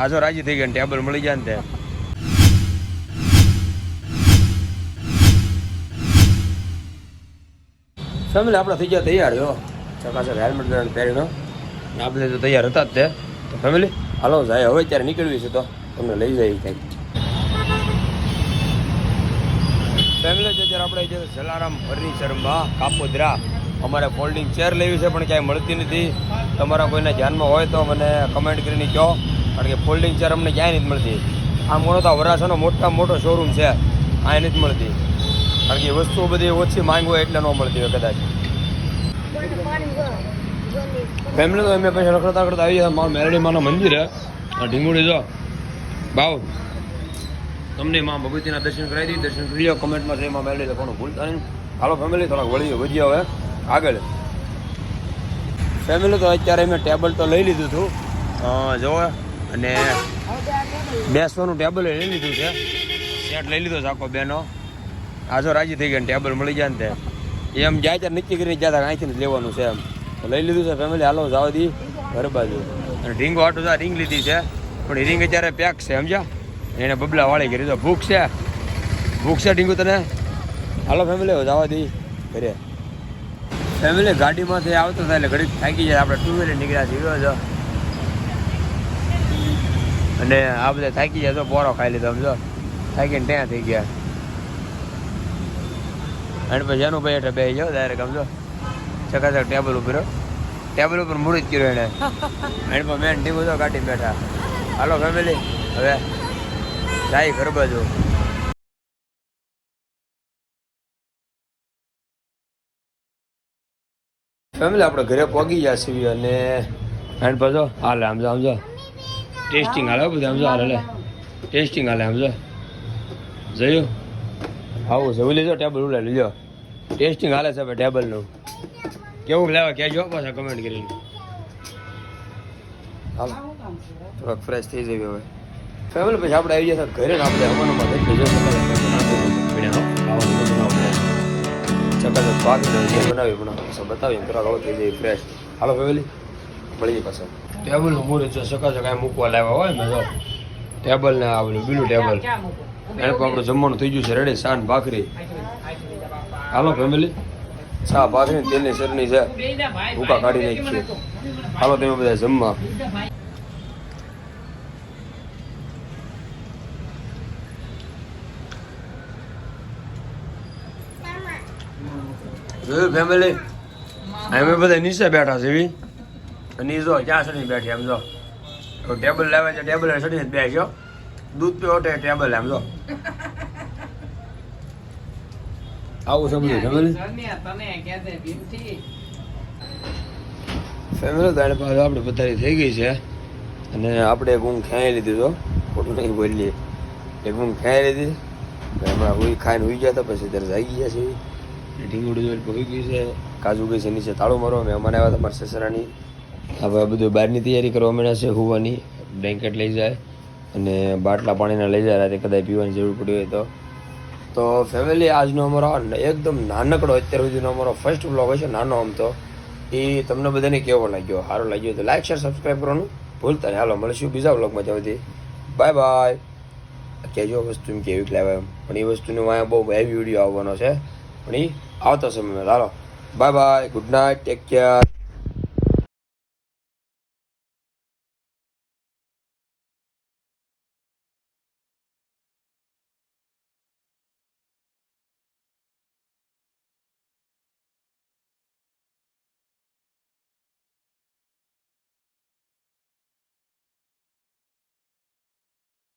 આ જો રાજી થઈ ગયા ટેબલ મળી જાય ને તે. ફેમિલી આપણે થઈ ગયા તૈયાર, જો. ચકાસર હેલ્મેટ બેલ્મેટ પહેરીનો આપણે તો તૈયાર હતા જ તે. તો ફેમિલી, હાલો, જાય. હવે ત્યારે નીકળવી છે તો તમને લઈ જાય કંઈક ફેમિલી છે આપણે જે જલારામ ફર્નિચરમાં કાપોદરા, અમારે ફોલ્ડિંગ ચેર લેવી છે, પણ ક્યાંય મળતી નથી. તમારા કોઈને ધ્યાનમાં હોય તો મને કમેન્ટ કરીને કહો. કારણ કે ફોલ્ડિંગ ચેર અમને ક્યાંય નથી મળતી. આ મોટો તો વરાછાનો મોટા મોટો શોરૂમ છે આ નથી મળતી. કારણ કે વસ્તુઓ બધી ઓછી માંગ હોય એટલે ન મળતી હોય કદાચ. ફેમિલી તો અમે પછી રખડતા રખડતા આવી ગયા મારું મેરડીમાંનું મંદિર હે ઢીંગુડી જો. બાવ તમને માં ભગવતીના દર્શન કરાવી દઈએ. દર્શન કરી લો કમેન્ટમાં જય માં મેરડી લખવાનું ભૂલતા નહીં. હાલો ફેમિલી થોડાક વળી વધી હવે. આગળ. ફેમિલી તો અત્યારે મેં ટેબલ તો લઈ લીધું હતું. જો અને બેસવાનું ટેબલ લઈ લીધું છે. સેટ લઈ લીધો છે આખો બેનો. આજો રાજી થઈ ગયા ટેબલ મળી જાય ને તે. એમ જાય ત્યારે નક્કી કરીને જ્યાં અહીંથી લેવાનું છે એમ. લઈ લીધું છે ફેમિલી હાલો જાવ દી. ઘર બાજુ. અને રીંગો આટું જા રિંગ લીધી છે. પણ એ રિંગ અત્યારે પેક છે, સમજ્યા? એને બબલા વાળી કરી તો ભૂખ છે. ભૂખ છે ઢીંગુ તને? હાલો ફેમિલી જવા દી ઘરે. ફેમિલી ગાડીમાંથી આવતો થાય એટલે ઘડી થાકી જાય. આપણે ટુ વ્હીલર નીકળ્યા છીએ જો. અને આ બધા થાકી જાય તો પોરો ખાઈ લીધો સમજો થાકીને ત્યાં થઈ ગયા. અને પછી એનું ભાઈ એટલે બે જાઓ ડાયરેક્ટ સમજો ચકાચક ટેબલ ઉપર ટેબલ ઉપર મૂડી જ કર્યો એને. એને પર મેન ટીમ તો કાઢી બેઠા. હાલો ફેમિલી હવે જાય ઘર બાજુ ફેમિલી આપણે ઘરે પહોંચી છીએ અને એન્ડ પછી હાલે આમ સમજો ટેસ્ટિંગ હાલે બધું આમ જો હાલે ટેસ્ટિંગ હાલે આમ જો જોયું આવું છે લેજો ટેબલ ઉલે લીધો ટેસ્ટિંગ હાલે છે ટેબલનું કેવું લેવા કહેજો, પાછા કમેન્ટ કરીને. હાલો. થોડોક ફ્રેશ થઈ જઈએ હવે. ફેમિલી, પછી આપણે આવી જશે ઘરે ને આપણે જજો ચકાચક પાક બનાવી પણ પાછા બતાવી થોડાક થઈ જાય ફ્રેશ હાલો, ફેમિલી જાય પાછા. ટેબલનું મૂળ જો સકા સકા મૂકવા લાવ્યા હોય ને ટેબલ ને આવેલું બીલું ટેબલ. એને પણ આપણું જમવાનું થઈ ગયું છે રેડી સાન ભાખરી. હાલો ફેમિલી સા ભાખરી ને તેલની ચટણી છે. ભૂકા કાઢી નાખીએ હાલો તમે બધા જમવા. જોયું ફેમિલી અમે બધા નીચે બેઠા છે એવી અને જો ત્યાં સુધી બેઠી એમ જો. તો ટેબલ લાવે છે ટેબલ સડી જ બેસ્યો દૂધ પીવો તે ટેબલ એમ જો. આવું સમજો બધું ફેમિલી ફેમિલી પાસે આપણે બધાની થઈ ગઈ છે. અને આપણે એક ઊંઘ ખાઈ લીધી તો ખોટું નહીં બોલીએ. એક ઊંઘ ખાઈ લીધી હમણાં હુઈ ખાઈને હુઈ ગયા હતા પછી ત્યારે જાગી ગયા છે. ઢીંગુડી જોઈ પહોંચી ગયું છે. કાજુ ગઈ છે નીચે તાળું મારો અમારે આવ્યા હતા મારા સસરાની. હવે બધું બહારની તૈયારી કરવા માંડ્યા છે, હોવાની. બ્લેન્કેટ લઈ જાય અને બાટલા પાણીના લઈ જાય, રાતે કદાચ પીવાની જરૂર પડી હોય તો. તો ફેમિલી આજનો અમારો એકદમ નાનકડો અત્યાર સુધીનો અમારો ફર્સ્ટ બ્લોગ હશે, નાનો આમ તો. એ તમને બધાને કેવો લાગ્યો? સારો લાગ્યો તો લાઈક શેર સબસ્ક્રાઈબ કરવાનું ભૂલતા નહીં. હાલો, મળીશું બીજા બ્લોગમાં જવાથી બાય બાય કહેજો વસ્તુ કેવી લાવે એમ. પણ એ વસ્તુનો વાંયા બહુ હેવી વીડિયો આવવાનો છે. પણ એ આવતો સમયમાં. હાલો. Bye bye good night take care